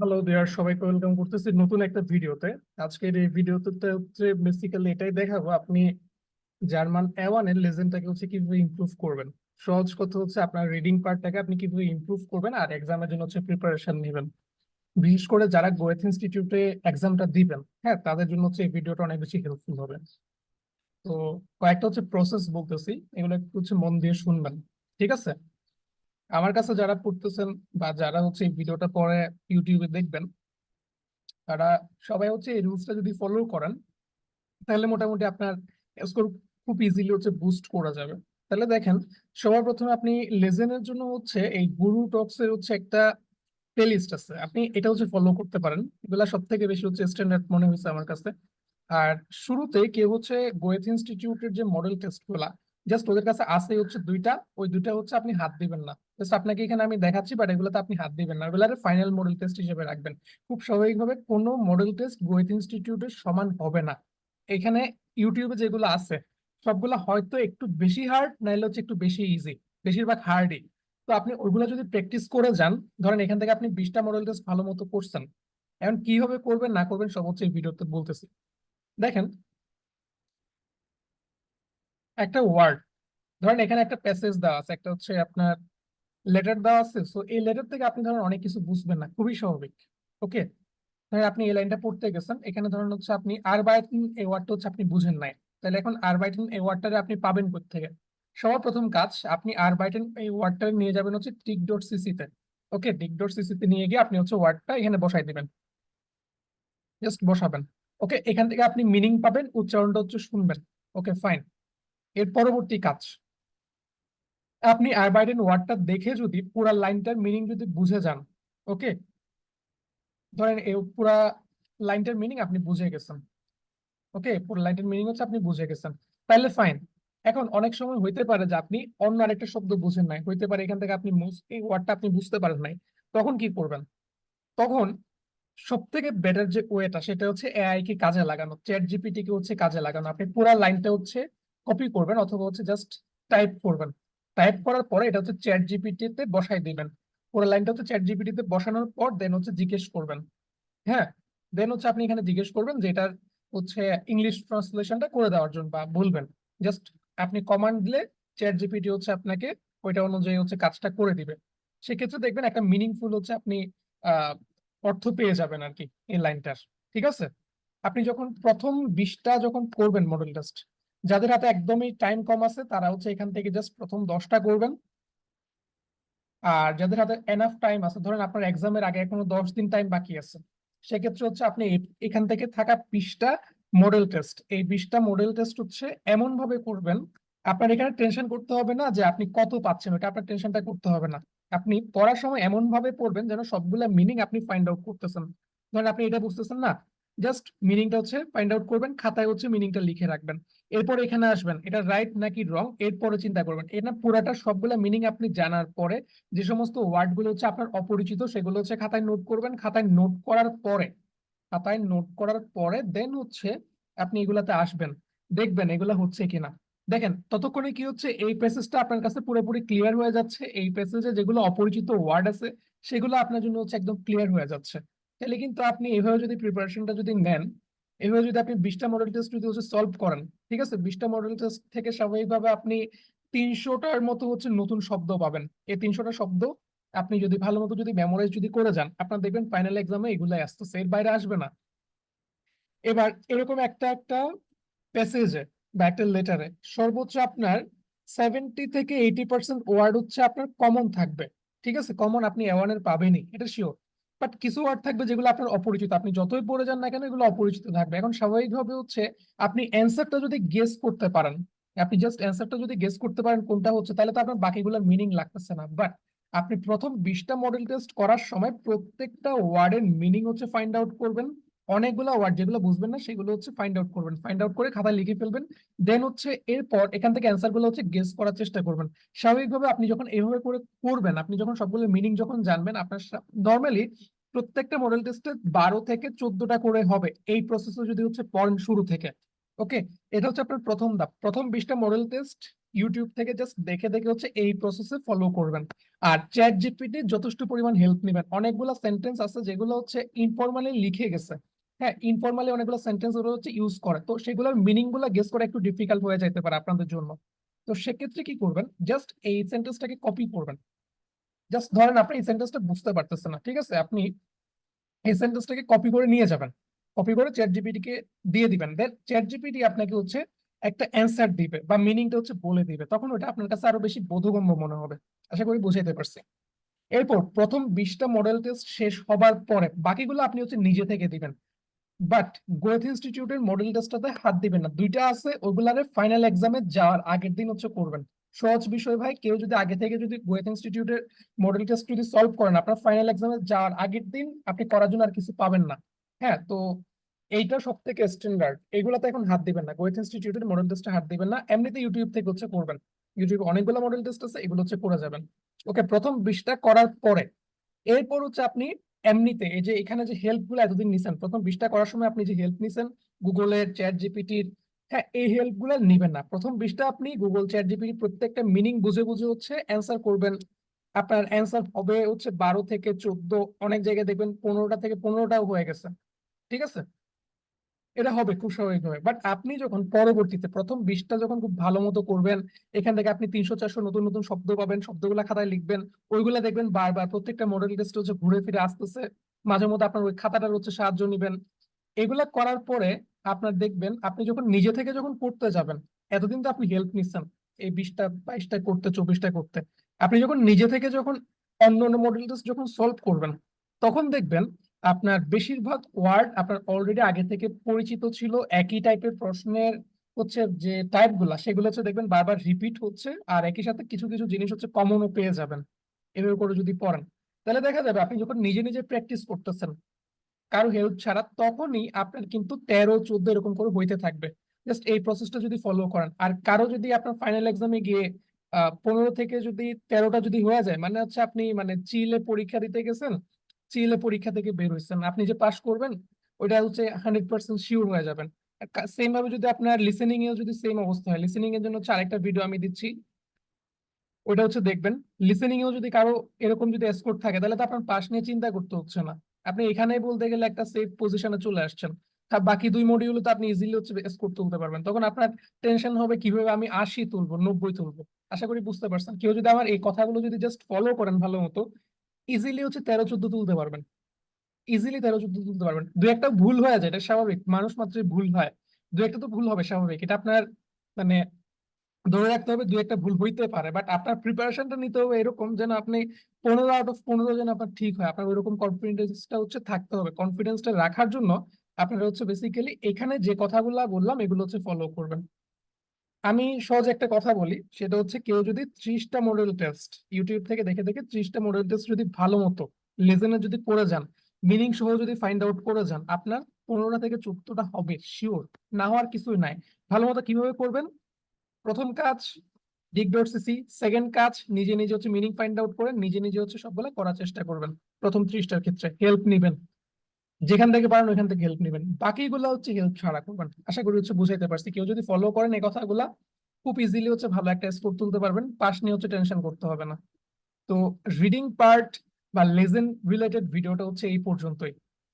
Hello দেয়ার সবাইকে welcome করতেছি নতুন একটা ভিডিওতে আজকের এই ভিডিওতে হচ্ছে বেসিক্যালি এটাই দেখাবো, আপনি জার্মান এ ওয়ানের লেজেন্ডটাকে হচ্ছে কীভাবে ইমপ্রুভ করবেন। সহজ কথা হচ্ছে আপনার রিডিং পার্টটাকে আপনি কীভাবে ইমপ্রুভ করবেন আর এক্সামের জন্য হচ্ছে প্রিপারেশন নেবেন। বিশেষ করে যারা গোয়েথ ইনস্টিটিউটে এক্সামটা দিবেন হ্যাঁ তাদের জন্য হচ্ছে এই ভিডিওটা অনেক বেশি হেল্পফুল হবে। তো কয়েকটা হচ্ছে প্রসেস বলতেছি, এগুলো একটু হচ্ছে মন দিয়ে শুনবেন, ঠিক আছে? আমার কাছে যারা পড়তেছেন বা যারা হচ্ছে এই ভিডিওটা পরে ইউটিউবে দেখবেন, তারা সবাই হচ্ছে এই রুলসটা যদি ফলো করেন, তাহলে মোটামুটি আপনার স্কোর খুব ইজিলি হচ্ছে বুস্ট করা যাবে। তাহলে দেখেন, সবার প্রথমে আপনি লেজেনের জন্য হচ্ছে এই গুরু টক্স এর হচ্ছে একটা প্লেলিস্ট আছে। আপনি এটা হচ্ছে ফলো করতে পারেন। এগুলা সব থেকে বেশি হচ্ছে স্ট্যান্ডার্ড মনে হয়েছে আমার কাছে। আর শুরুতে কেউ হচ্ছে গোয়েথ ইনস্টিটিউটের যে মডেল টেস্টগুলা জাস্ট ওদের কাছে আছে হচ্ছে দুইটা, ওই দুইটা হচ্ছে আপনি হাত দিবেন না। জাস্ট আপনাকে এখানে আমি দেখাচ্ছি বাট এগুলোতে আপনি হাত দিবেন না। এগুলো ফাইনাল মডেল টেস্ট হিসেবে রাখবেন। খুব স্বাভাবিকভাবে কোনো মডেল টেস্ট গোয়েথ ইনস্টিটিউটের সমান হবে না। এখানে ইউটিউবে যেগুলো আছে, সবগুলো হয়তো একটু বেশি হার্ড নাইলে হচ্ছে একটু বেশি ইজি বেশিরভাগ হার্ডই তো আপনি ওইগুলো যদি প্র্যাকটিস করে যান, ধরেন এখান থেকে আপনি বিশটা মডেল টেস্ট ভালো মতো করছেন, এখন কীভাবে করবেন, না করবেন, সব হচ্ছে ভিডিওতে বলতেছি। দেখেন, একটা ওয়ার্ড ধরেন এখানে একটা প্যাসেজ দেওয়া আছে, একটা হচ্ছে আপনার লেটার দেওয়া আছে সো এই লেটার থেকে আপনি ধরেন অনেক কিছু বুঝবেন না, খুবই স্বাভাবিক ওকে ধরেন আপনি এই লাইনটা পড়তে গেছেন, এখানে ধরেন হচ্ছে আপনি আরবাইটিন এই ওয়ার্ডটা হচ্ছে আপনি বুঝেন নাই, তাহলে এখন আরবাইটিন এই ওয়ার্ডটারে আপনি পাবেন থেকে সবার প্রথম কাজ, আপনি আরবাইটিন এই ওয়ার্ডটা নিয়ে যাবেন হচ্ছে টিক ডট সিসিতে ওকে টিক ডট সিসিতে নিয়ে গিয়ে আপনি হচ্ছে ওয়ার্ডটা এখানে বসাই দিবেন জাস্ট বসাবেন ওকে এখান থেকে আপনি মিনিং পাবেন, উচ্চারণটা হচ্ছে শুনবেন ওকে ফাইন এর পরবর্তী কাজ আপনি আরবাইডেন ওয়ার্ডটা দেখে যদি পুরা লাইনটার মিনিং যদি বুঝে যান ওকে ধরেন এই পুরা লাইনটার মিনিং আপনি বুঝে গেছেন ওকে পুরো লাইনটার মিনিং হচ্ছে আপনি বুঝে গেছেন। তাহলে ফাইন এখন অনেক সময় হইতে পারে যে আপনি অন্য আরেকটা শব্দ বুঝেন নাই। হইতে পারে এখান থেকে আপনি এই ওয়ার্ডটা আপনি বুঝতে পারেন নাই। তখন কি করবেন? তখন সব থেকে বেটার যে ওয়েটা সেটা হচ্ছে এআই কে কাজে লাগানো চ্যাট জিপিটি কে হচ্ছে কাজে লাগানো। আপনি পুরা লাইনটা হচ্ছে কপি করবেন অথবা হচ্ছে জাস্ট টাইপ করবেন। টাইপ করার পরে এটা হচ্ছে চ্যাট জিপিটিতে বসাই দিবেন। পুরো লাইনটা হচ্ছে চ্যাট জিপিটিতে বসানোর পর দেন হচ্ছে জিজ্ঞেস করবেন। হ্যাঁ? দেন হচ্ছে আপনি এখানে জিজ্ঞেস করবেন যে এটার হচ্ছে ইংলিশ ট্রান্সলেশনটা করে দেওয়ার জন্য বা বলবেন। জাস্ট আপনি কমান্ড দিলে চ্যাট জিপিটি হচ্ছে আপনাকে ওইটা অনুযায়ী হচ্ছে কাজটা করে দিবে। সেক্ষেত্রে দেখবেন একটা মিনিংফুল হচ্ছে আপনি অর্থ পেয়ে যাবেন আর কি এই লাইনটার। ঠিক আছে? আপনি যখন প্রথম বিশটা যখন করবেন মডেল টেস্ট যাদের হাতে একদমই টাইম কম আছে, তারা হচ্ছে এখান থেকে জাস্ট প্রথম দশটা করবেন। আর যাদের হাতে এনাফ টাইম আছে, ধরেন আপনার এক্সামের আগে এখনও দশ দিন টাইম বাকি আছে, সেক্ষেত্রে হচ্ছে আপনি এখান থেকে থাকা বিশটা মডেল টেস্ট এই বিশটা মডেল টেস্ট হচ্ছে এমন ভাবে করবেন, আপনার এখানে টেনশন করতে হবে না যে আপনি কত পাচ্ছেন, ওটা আপনার টেনশনটা করতে হবে না। আপনি পড়ার সময় এমন ভাবে পড়বেন যেন সবগুলা মিনিং আপনি ফাইন্ড আউট করতেছেন। ধরেন আপনি এটা বুঝতেছেন না জাস্ট মিনিংটা হচ্ছে ফাইন্ড আউট করবেন, খাতায় হচ্ছে মিনিংটা লিখে রাখবেন। এরপর এখানে আসবেন, এটা রাইট নাকি রং এরপরে চিন্তা করবেন। এটা পুরাটা সবগুলো মিনিং আপনি জানার পরে যে সমস্ত ওয়ার্ডগুলো হচ্ছে আপনার অপরিচিত, সেগুলো হচ্ছে খাতায় নোট করবেন। খাতায় নোট করার পরে, খাতায় নোট করার পরে দেন হচ্ছে আপনি এগুলাতে আসবেন। দেখবেন এগুলা হচ্ছে কিনা। দেখেন, ততক্ষণে কি হচ্ছে, এই প্যাসেজটা আপনার কাছে পুরোপুরি ক্লিয়ার হয়ে যাচ্ছে। এই প্যাসেজে যেগুলো অপরিচিত ওয়ার্ড আছে, সেগুলো আপনার জন্য হচ্ছে একদম ক্লিয়ার হয়ে যাচ্ছে। তাহলে কিন্তু আপনি এভাবে যদি প্রিপারেশনটা যদি নেন, এভাবে যদি আপনি বিশটা মডেল টেস্ট যদি হচ্ছে সলভ করেন, ঠিক আছে? বিশটা মডেল টেস্ট থেকে স্বাভাবিকভাবে আপনি তিনশোটার মতো হচ্ছে নতুন শব্দ পাবেন। এই তিনশোটা শব্দ আপনি যদি ভালো মতো যদি মেমোরাইজ যদি করে যান, আপনার দেখবেন ফাইনাল এক্সামে এগুলাই আসতেছে এর বাইরে আসবে না। এবার এরকম একটা একটা প্যাসেজে বা একটা লেটারে সর্বোচ্চ আপনার সেভেন্টি থেকে এইটি পার্সেন্ট ওয়ার্ড হচ্ছে আপনার কমন থাকবে। ঠিক আছে? কমন আপনি অ্যাওয়ার্ডের পাবেনই, এটা শিওর বাট কিছু ওয়ার্ড থাকবে যেগুলো আপনার অপরিচিত। আপনি যতই পড়ে যান না কেন এগুলো অপরিচিত থাকবে। এখন স্বাভাবিকভাবে হচ্ছে আপনি অ্যান্সারটা যদি গেস করতে পারেন, আপনি জাস্ট অ্যান্সারটা যদি গেস করতে পারেন কোনটা হচ্ছে, তাহলে তো আপনার বাকিগুলোর মিনিং লাগতেছে না। বাট আপনি প্রথম বিশটা মডেল টেস্ট করার সময় প্রত্যেকটা ওয়ার্ডের মিনিং হচ্ছে ফাইন্ড আউট করবেন। অনেকগুলো ওয়ার্ড যেগুলো বুঝবেন না, সেগুলো হচ্ছে ফাইন্ড আউট করবেন। ফাইন্ড আউট করে খাতায় লিখে ফেলবেন। দেন হচ্ছে এরপর এখান থেকে অ্যান্সারগুলো হচ্ছে গেস করার চেষ্টা করবেন। স্বাভাবিকভাবে আপনি যখন এইভাবে করে করবেন, আপনি যখন সবগুলো মিনিং যখন জানবেন, আপনার নর্মালি প্রত্যেকটা মডেল টেস্টে বারো থেকে চোদ্দটা করে হবে। এই প্রসেসে যদি হচ্ছে পড়েন শুরু থেকে। ওকে এটা হচ্ছে আপনার প্রথম ধাপ। প্রথম বিশটা মডেল টেস্ট ইউটিউব থেকে জাস্ট দেখে দেখে হচ্ছে এই প্রসেসে ফলো করবেন। আর চ্যাট জিপিটি যথেষ্ট পরিমাণ হেল্প নেবেন। অনেকগুলো সেন্টেন্স আছে যেগুলো হচ্ছে ইনফরমালি লিখে গেছে। হ্যাঁ ইনফরমালি অনেকগুলো সেন্টেন্স ওরা হচ্ছে ইউজ করে। তো সেগুলোর মিনিংগুলো গেস করা একটু ডিফিকাল্ট হয়ে যেতে পারে আপনাদের জন্য। তো সেক্ষেত্রে কি করবেন? জাস্ট এই সেন্টেন্সটাকে কপি করবেন। জাস্ট ধরেন আপনি এই সেন্টেন্সটা বুঝতে পারতেছেন না, ঠিক আছে? আপনি এই সেন্টেন্সটাকে কপি করে নিয়ে যাবেন। কপি করে চ্যাট জিপিটি কে দিয়ে দিবেন। দেন চ্যাট জিপিটি আপনাকে হচ্ছে একটা অ্যান্সার দিবে বা মিনিংটা হচ্ছে বলে দিবে। তখন ওটা আপনার কাছে আরও বেশি বোধগম্য মনে হবে। আশা করি বুঝাইতে পারছি। এরপর প্রথম বিশটা মডেল টেস্ট শেষ হবার পরে বাকিগুলো আপনি হচ্ছে নিজে থেকে দিবেন। বাট গোয়েথ ইনস্টিটিউটের মডেল টেস্টটাতে হাত দিবেন না। দুইটা আছে ওগুলারে ফাইনাল এক্সামে যাওয়ার আগের দিন হচ্ছে করবেন। সহজ বিষয় ভাই, কেউ যদি আগে থেকে যদি গোয়েথ ইনস্টিটিউটের মডেল টেস্ট যদি সলভ করেন, আপনার ফাইনাল এক্সামে যাওয়ার আগের দিন আপনি করার জন্য আর কিছু পাবেন না। হ্যাঁ তো এইটা সব থেকে স্ট্যান্ডার্ড এগুলাতে এখন হাত দিবেন না। গোয়েথ ইনস্টিটিউটের মডেল টেস্টে হাত দিবেন না। এমনিতে ইউটিউব থেকে হচ্ছে করবেন। ইউটিউবে অনেকগুলো মডেল টেস্ট আছে, এগুলো হচ্ছে করে যাবেন। ওকে প্রথম বিশটা করার পরে, এরপর হচ্ছে আপনি এমনিতে এই যে এখানে যে হেল্পগুলো এতদিন নিছেন, প্রথম বিশটা করার সময় আপনি যে হেল্প নিছেন গুগলের চ্যাট জিপিটির হ্যাঁ এই হেল্পগুলো নিবেন না। প্রথম বিশটা আপনি গুগল চ্যাট জিপিটি প্রত্যেকটা মিনিং বুঝে বুঝে হচ্ছে অ্যান্সার করবেন। আপনার অ্যান্সার হবে হচ্ছে বারো থেকে চোদ্দ, অনেক জায়গায় দেখবেন পনেরোটা থেকে পনেরোটাও হয়ে গেছে। ঠিক আছে? এটা হবে খুব স্বাভাবিকভাবে বাট আপনি যখন পরবর্তীতে প্রথম বিশটা যখন খুব ভালো মতো করবেন, এখান থেকে আপনি তিনশো, চারশো নতুন নতুন শব্দ পাবেন, শব্দগুলা খাতায় লিখবেন, ওইগুলা দেখবেন বারবার প্রত্যেকটা মডেল টেস্ট হচ্ছে ঘুরে ফিরে আসতেছে। মাঝে মধ্যে আপনার ওই খাতাটার হচ্ছে সাহায্য নেবেন। এগুলা করার পরে আপনার দেখবেন, আপনি যখন নিজে থেকে যখন করতে যাবেন, এতদিন তো আপনি হেল্প নিচ্ছেন, এই বিশটা, বাইশটা করতে, চব্বিশটা করতে। আপনি যখন নিজে থেকে যখন অন্য অন্য মডেল টেস্ট যখন সলভ করবেন, তখন দেখবেন আপনার বেশিরভাগ ওয়ার্ড আপনার অলরেডি আগে থেকে পরিচিত ছিল, একই টাইপের প্রশ্নের হচ্ছে যে টাইপগুলা, সেগুলো হচ্ছে দেখবেন বারবার রিপিট হচ্ছে আর একই সাথে কিছু কিছু জিনিস হচ্ছে কমনও পেয়ে যাবেন। এভাবে করে যদি পড়েন। তাহলে দেখা যাবে আপনি যখন নিজে নিজে প্র্যাকটিস করতেছেন, কারও হেল্প ছাড়া তখনই আপনার কিন্তু তেরো, চোদ্দ এরকম করে হইতে থাকবে। জাস্ট এই প্রসেসটা যদি ফলো করেন। আর কারও যদি আপনার ফাইনাল এক্সামে গিয়ে পনেরো থেকে যদি তেরোটা যদি হয়ে যায় মানে হচ্ছে আপনি মানে চিলে পরীক্ষা দিতে গেছেন চিলে পরীক্ষা থেকে বের হয়েছেন আপনি যে পাশ করবেন, ওইটা হচ্ছে হান্ড্রেড পার্সেন্ট শিওর হয়ে যাবেন। সেম ভাবে যদি আপনার লিসেনিং এও যদি সেম অবস্থা হয় লিসেনিং এর জন্য হচ্ছে আরেকটা ভিডিও আমি দিচ্ছি। ওটা হচ্ছে দেখবেন লিসেনিং এও যদি কারও এরকম যদি স্কোর থাকে, তাহলে তো আপনার পাস নিয়ে চিন্তা করতে হচ্ছে না। আপনি এখানেই বলতে গেলে একটা সেফ পজিশনে চলে আসছেন। আর বাকি দুই মডিউলে তো আপনি ইজিলি হচ্ছে স্কোর তুলতে পারবেন। তখন আপনার টেনশন হবে কীভাবে আমি আশি তুলবো, নব্বই তুলবো। আশা করি বুঝতে পারছেন। কেউ যদি আমার এই কথাগুলো যদি জাস্ট ফলো করেন ভালো মতো ইজিলি হচ্ছে তেরো, চোদ্দ তুলতে পারবেন। ইজিলি তেরো, চোদ্দ তুলতে পারবেন। দু একটা ভুল হয়ে যায়, এটা স্বাভাবিক। মানুষ মাত্রই ভুল হয়। দু একটা তো ভুল হবে স্বাভাবিক। এটা আপনার মানে ধরে রাখতে হবে, দু একটা ভুল হইতে পারে। বাট আপনার প্রিপারেশনটা নিতে হবে এরকম যেন আপনি পনেরো আউট অফ পনেরো যেন আপনার ঠিক হয়। আপনার ওইরকম কনফিডেন্সটা হচ্ছে থাকতে হবে। কনফিডেন্সটা রাখার জন্য আপনারা হচ্ছে বেসিক্যালি এখানে যে কথাগুলো বললাম, এগুলো হচ্ছে ফলো করবেন। আমি সহজ একটা কথা বলি, সেটা হচ্ছে কেউ যদি ত্রিশটা মডেল টেস্ট ইউটিউব থেকে দেখে দেখে ত্রিশটা মডেল টেস্ট যদি ভালো মতো লেজেনে যদি করে যান মিনিং সহ যদি ফাইন্ড আউট করে যান, আপনার পনেরোটা থেকে চোদ্দটা হবে শিওর না হওয়ার কিছুই নাই। ভালো মতো কীভাবে করবেন? প্রথম কাজ ডিগ ডট সিসি সেকেন্ড কাজ, নিজে নিজে হচ্ছে মিনিং ফাইন্ড আউট করে নিজে নিজে হচ্ছে সবগুলো করার চেষ্টা করবেন, প্রথম ত্রিশটার ক্ষেত্রে হেল্প নিবেন। যেখান থেকে পারেন, ওইখান থেকে হেল্প নেবেন। বাকিগুলো হচ্ছে হেল্প ছাড়া করবেন আশা করি হচ্ছে বুঝাইতে পারছি। কেউ যদি ফলো করেন এই কথাগুলা, খুব ইজিলি হচ্ছে ভালো একটা স্কোর তুলতে পারবেন। পাস নিয়ে হচ্ছে টেনশন করতে হবে না। তো রিডিং পার্ট বা লেজেন্ড রিলেটেড ভিডিওটা হচ্ছে এই পর্যন্তই।